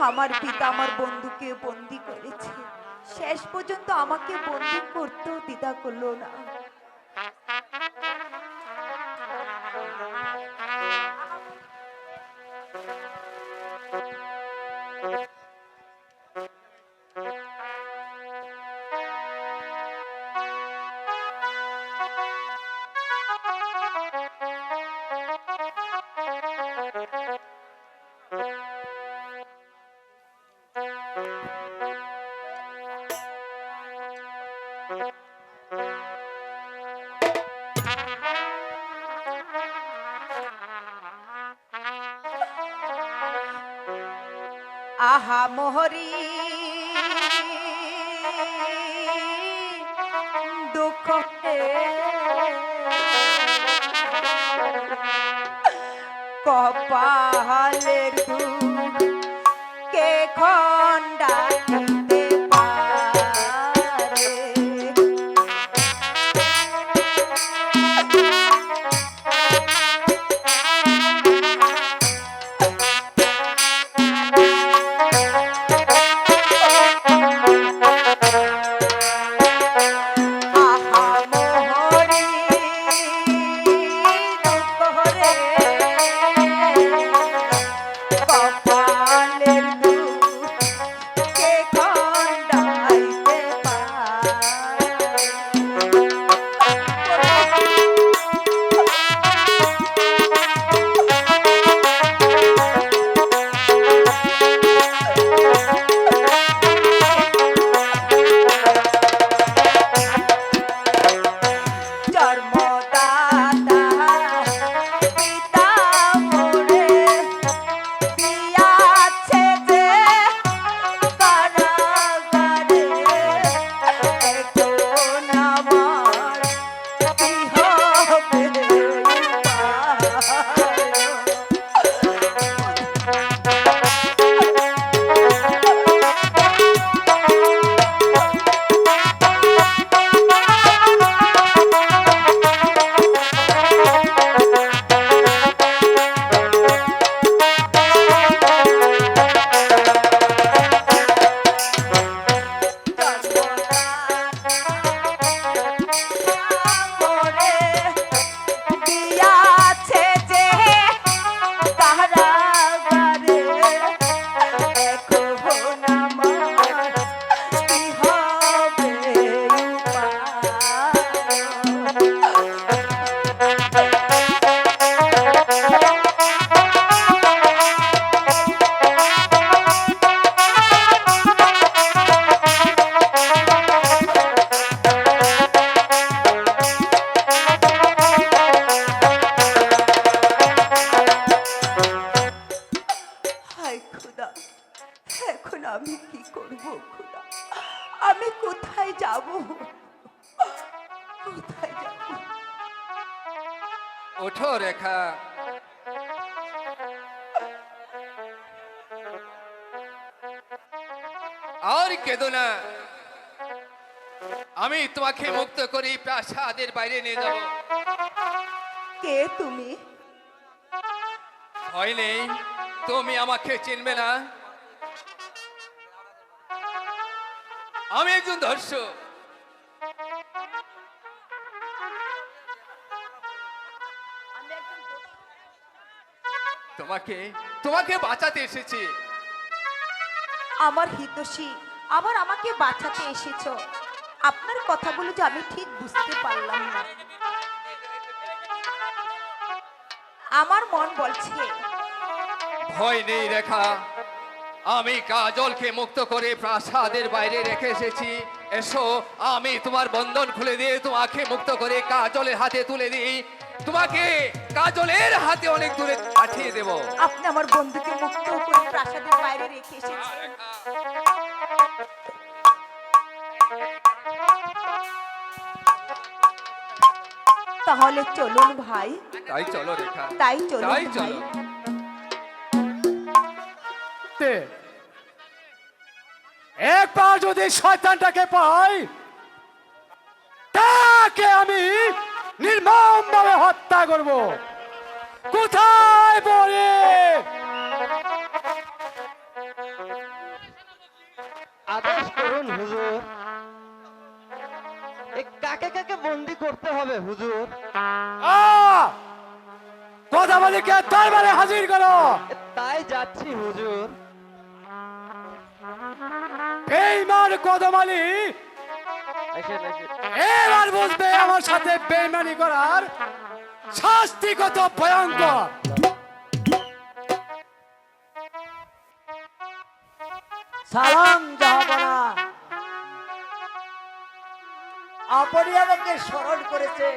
আমার পিতা আমার বন্ধুকে বন্দি করেছে। শেষ পর্যন্ত আমাকে বন্দি করতেও দ্বিধা করল না। মোহরি। দুঃখ কপালের দুঃখ কে খণ্ডাইতে এখন আমি কি করব খোদা আমি কোথায় যাব? কোথায় যাব? ওঠো রেখা। আর কেঁদো না। আমি তোমাকে মুক্ত করে প্রাসাদের বাইরে নিয়ে যাব। কে তুমি? ভয় নেই তুমি আমাকে চিনবে না। আমি একজন দর্শক। তোমাকে তোমাকে বাঁচাতে এসেছি। আমার হিতোষী আবার আমাকে বাঁচাতে এসেছ। আপনার কথাগুলো যে আমি ঠিক বুঝতে পারলাম না। আমার মন বলছে ভয় নেই রেখা। আমি কাজলকে মুক্ত করে প্রাসাদের বাইরে রেখে এসেছি। এসো আমি তোমার বন্ধন খুলে দিয়ে তোমাকে মুক্ত করে কাজলের হাতে তুলে দিই। তোমাকে কাজলের হাতে অনেক দূরে পাঠিয়ে দেব। আপনি আমার বন্ধুকে মুক্ত করে প্রাসাদের বাইরে রেখে এসেছেন। তাহলে চলুন ভাই। তাই চলো রেখা। তাই চলুন তাই চলো। তে একবার যদি শয়তানটাকে পাই তাকে আমি নির্মমভাবে হত্যা করব। কোথায় পড়ে? আদেশ করুন হুজুর। কাকে কাকে বন্দি করতে হবে হুজুর! কথা বলি কে? দরবারে হাজির করো। তাই যাচ্ছি হুজুর। কদমালি এসেন এসেন এবার বুঝবে আমার সাথে বেইমানি করার শাস্তি কত ভয়ঙ্কর। সালাম আপনি আমাকে স্মরণ করেছে।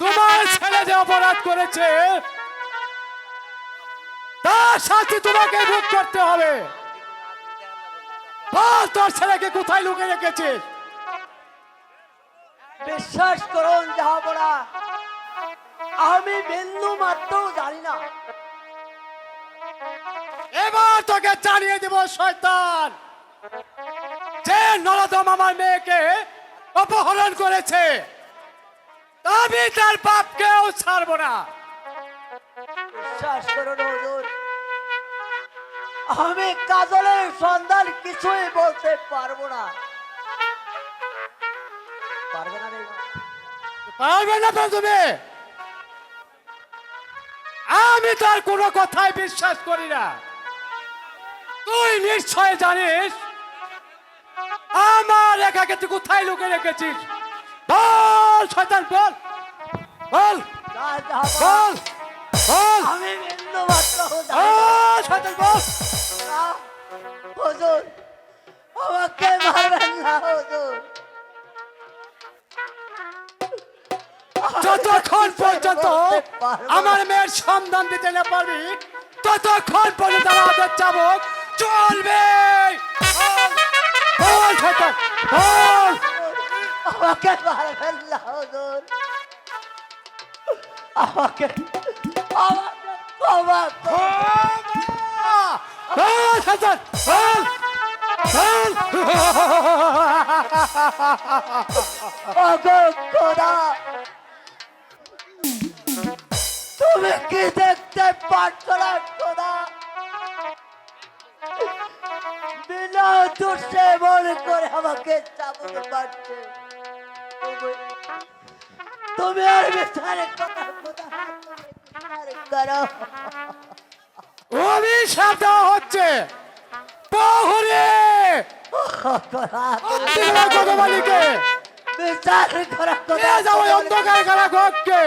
তোমার ছেলে যে অপরাধ করেছে। তার শাস্তি তোমাকে ভোগ করতে হবে। বল তোর ছেলেকে কোথায় লুকিয়ে রেখেছিস? বিশ্বাস করুন জাহাপনা আমি বিন্দু মাত্র জানি না। এবার তোকে জানিয়ে দেব শয়তান। যে নরদম আমার মেয়েকে অপহরণ করেছে আমি তার বাপকেও ছাড়বো না। বিশ্বাস করুন হুজুর। আমি কাজলের সন্ধান কিছুই বলতে পারব না। পারবে না পারবে না তো তুমি। আমি তার কোনো কথাই বিশ্বাস করি না। তুই নিশ্চয় জানিস আমার একাকে তুই কোথায় লুকিয়ে রেখেছিস? বল শয়তান বল। বল। বল। বল। আমি শয়তান বল না, হুজুর আমাকে মারবেন না হুজুর। যতক্ষণ পর্যন্ত আমার মেয়ের সন্ধান দিতে না পারবি ততক্ষণ পর্যন্ত আমাদের চাবক চলবে। আমাকে মারবেন না হুজুর। আমাকে আমাকে তুমি কি দেখতে পাচ্ছ না খোদা বিনা দোষে মনে করে আমাকে চাপতে পারছে তুমি আর বিচারে কথা করো। অভিশাপ হচ্ছে বহুরে অন্ধকার খারাপ অন্তিমা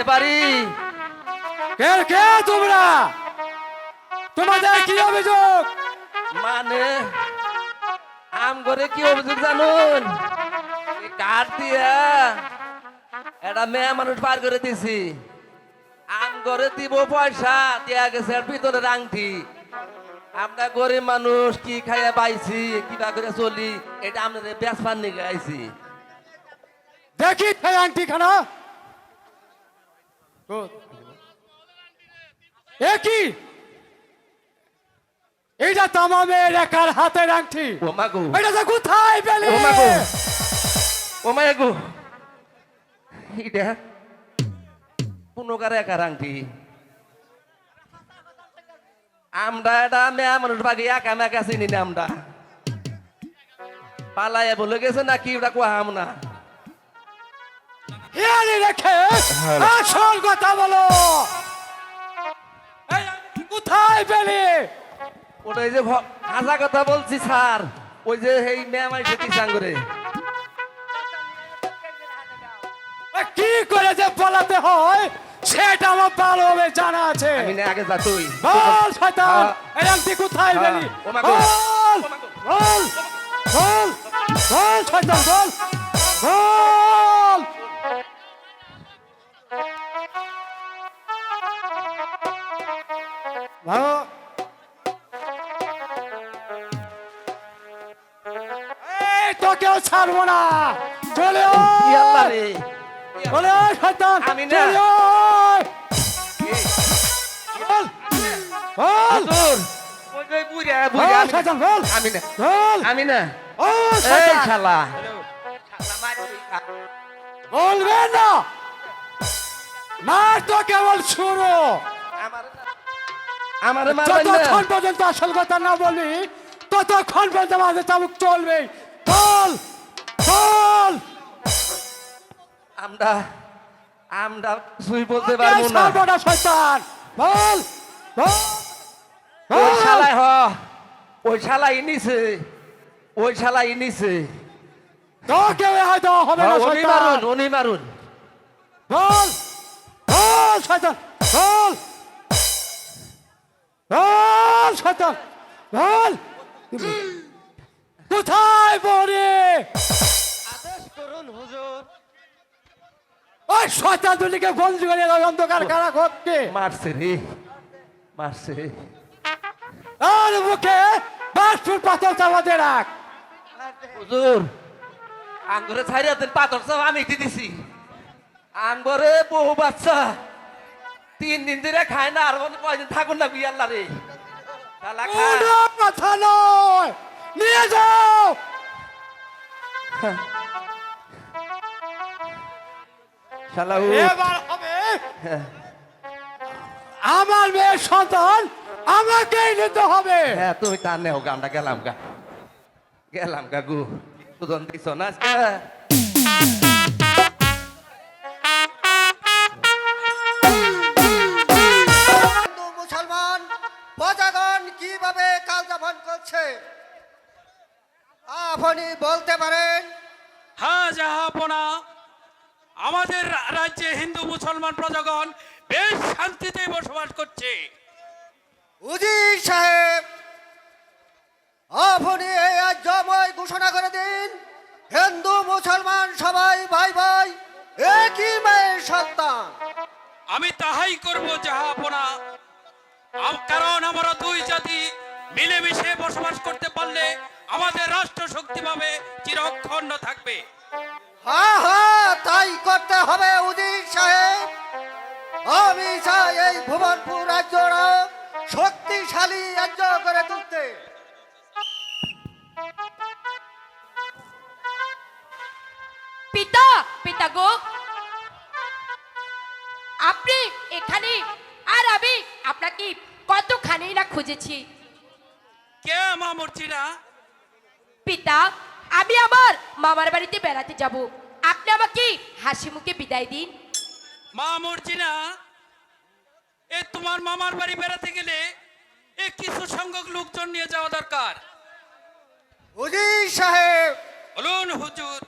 আমরা পারি। কে কে তোমরা? তোমাদের কি অভিযোগ? মানে আম করে কি অভিযোগ জানুন? কাঠ দিয়া এটা মেয়ে মানুষ পার করে দিছি। আম করে দিব পয়সা দিয়া গেছে ভিতরে আংটি আমরা গরিব মানুষ কি খাইয়া পাইছি কিবা করে চলি এটা আমাদের বেশ পান নিয়ে আইছি দেখি আংটি খানা এ কি? এইটা তামামের একার হাতের আংটি। ও মাগো এটা তো কোথায় পেলে? ও মা গো ও মায়া গো এটা পুনকার একার আংটি। আমরা এটা মেয়া মানুষ বাকি একা মেকা চিনি না আমরা? পালাইয়া বলে গেছে না কি ওটা কোয়াম না? হিয়ালি রেখে আসল কথা বলো। কোথায় পেলে? ওটা এই যে ভ- হাজা কথা বলছি স্যার। ওই যে এই মেয়ে আমার সেটি সাঙ্গরে এ, কি করে যে বলাতে হয় সেটা আমার ভালোভাবে জানা আছে। আমি না আগে যা তুই। বল শয়তান। হ্যাঁ। এরম তুই কোথায় হ্যাঁ, গো। বল বল বল বল শয়তান বল। বল। এই তোকেও ছাড়বো না। চলে চলে শয়তান। আমি না। আমি না। আমি না। ও শালা। বলবে না। মার তো কেবল শুরু আমার যতক্ষণ পর্যন্ত আসল কথা না বলি ততক্ষণ পর্যন্ত আমাদের চাবুক চলবে। বল বল আমরা আমরা সুই বলতে পারব না। না শয়তান। বল ওই। শালাই হ ওই শালাই নিছে ওই শালাই নিছে। তোকে হয়তো হবে না উনি মারুন উনি মারুন। বল বল শয়তান। বল। বল শয়তান বল। কোথায় পড়ে আদেশ করুন হুজুর। ওই শয়তান দুটিকে বন্দি করে অন্ধকার কারা করতে মারছে রে মারছে। আর মুখে বাসপুর পাথর চাপাতে রাখ। হুজুর আঙ্গুরে ছাইরা দেন পাথর সব আমি দিছি। আঙ্গরে বহু বাচ্চা তিন দিন ধরে খায় না আর বলে কয়দিন থাকুন না বিয়ে আল্লাহ রে। কোনো কথা নয়। নিয়ে যাও। এবার হবে। আমার মেয়ের সন্তান আমাকেই নিতে হবে। হ্যাঁ তুমি তার নেও গানটা গেলাম গা। গেলাম গা গু। সুদন দিছ না করছে আপনি বলতে পারেন। হ্যাঁ জাহাপনা আমাদের রাজ্যে হিন্দু মুসলমান প্রজাগণ বেশ শান্তিতে বসবাস করছে। উজির সাহেব আপনি এই জময় ঘোষণা করে দিন হিন্দু মুসলমান সবাই ভাই ভাই একই মায়ের সন্তান। আমি তাহাই করব জাহাপনা আম- কারণ আমরা দুই জাতি মিলেমিশে বসবাস করতে পারলে আমাদের রাষ্ট্র শক্তি পাবে চিরক্ষণ্ড থাকবে। হ্যাঁ হ্যাঁ তাই করতে হবে উজির সাহেব। আমি চাই এই ভুবনপুর রাজ্যরা শক্তিশালী রাজ্য করে তুলতে। পিতা পিতা গো। আপনি এখানে আর আমি আপনাকে কতখানি না খুঁজেছি। কে মা মূর্তিরা পিতা আমি আমার মামার বাড়িতে বেড়াতে যাব। আপনি আমাকে হাসি মুখে বিদায় দিন। মা মর্জিনা এ তোমার মামার বাড়ি বেড়াতে গেলে এ কিছু সংখ্যক লোকজন নিয়ে যাওয়া দরকার? উজির সাহেব বলুন হুজুর।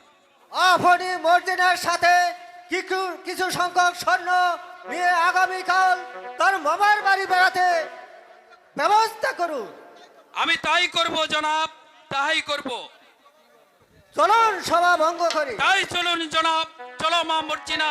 আপনি মর্জিনার সাথে কিছু কিছু সংখ্যক স্বর্ণ নিয়ে আগামীকাল তার মামার বাড়ি বেড়াতে ব্যবস্থা করুন। আমি তাই করব জনাব তাই করব। চলুন সভা ভঙ্গ করি। তাই চলুন জনাব চলো মা মর্জিনা।